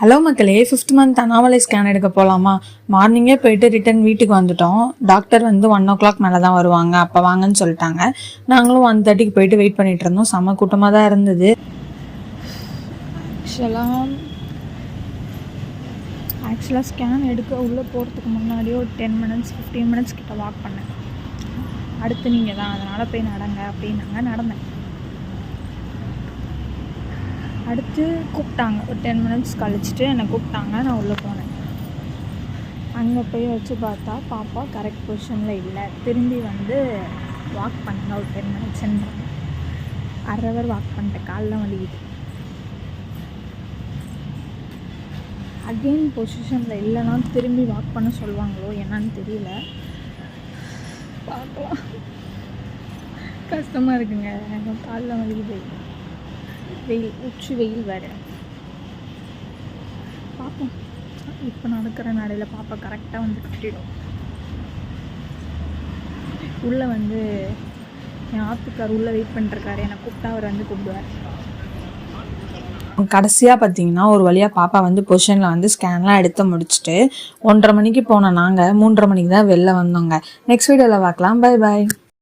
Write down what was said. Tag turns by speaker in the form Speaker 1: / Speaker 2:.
Speaker 1: Hello மக்களே fifth month அனாமலை scan எடுக்க போகலாமா மார்னிங்கே போயிட்டு ரிட்டர்ன் வீட்டுக்கு வந்துட்டோம். டாக்டர் வந்து ஒன் ஓ கிளாக் மேலே தான் வருவாங்க. அப்போ வாங்கன்னு சொல்லிட்டாங்க. நாங்களும் ஒன் தேர்ட்டிக்கு போயிட்டு வெயிட் பண்ணிட்டு இருந்தோம். செம்ம கூட்டமாக தான் இருந்தது. ஆக்சுவலாக ஆக்சுவலாக ஸ்கேன் எடுக்க உள்ளே போகிறதுக்கு முன்னாடியே ஒரு டென் மினிட்ஸ் ஃபிஃப்டீன் மினிட்ஸ் கிட்ட வாக் பண்ணேன். அடுத்து நீங்கள் தான் அதனால் போய் நடங்க அப்படின்னாங்க. நடந்தேன். அடுத்து கூப்பிட்டாங்க. ஒரு டென் மினிட்ஸ் கழிச்சிட்டு என்னை கூப்பிட்டாங்க. நான் உள்ளே போனேன். அங்கே போய் வச்சு பார்த்தா பாப்பா கரெக்ட் பொசிஷனில் இல்லை. திரும்பி வந்து வாக் பண்ணுங்க ஒரு டென் மினிட்ஸ்ன்றாங்க அரை ஹவர் வாக் பண்ணிட்டேன். காலில் வலிக்குது. அகெயின் பொசிஷனில் இல்லைன்னா திரும்பி வாக் பண்ண சொல்லுவாங்களோ என்னன்னு தெரியல. பார்க்கலாம். கஷ்டமாக இருக்குங்க. காலில் வலிக்குது. வெயில் உச்சி வெயில் வேறு. பார்ப்போம் இப்போ நடக்கிற நடையில் பாப்பா கரெக்டாக வந்து கட்டிடும். உள்ளே வந்து என் ஆத்துக்கார் உள்ளே வெயிட் பண்ணிருக்காரு. என்னை கூப்பிட்டா அவர் வந்து கூப்பிடுவார். கடைசியாக பார்த்தீங்கன்னா ஒரு வழியாக பாப்பா வந்து பொசிஷனில் வந்து ஸ்கேன்லாம் எடுத்து முடிச்சுட்டு ஒன்றரை மணிக்கு போன நாங்கள் மூன்றரை மணிக்கு தான் வெளில வந்தோங்க. நெக்ஸ்ட் வீடியோவில் பார்க்கலாம் பை பாய்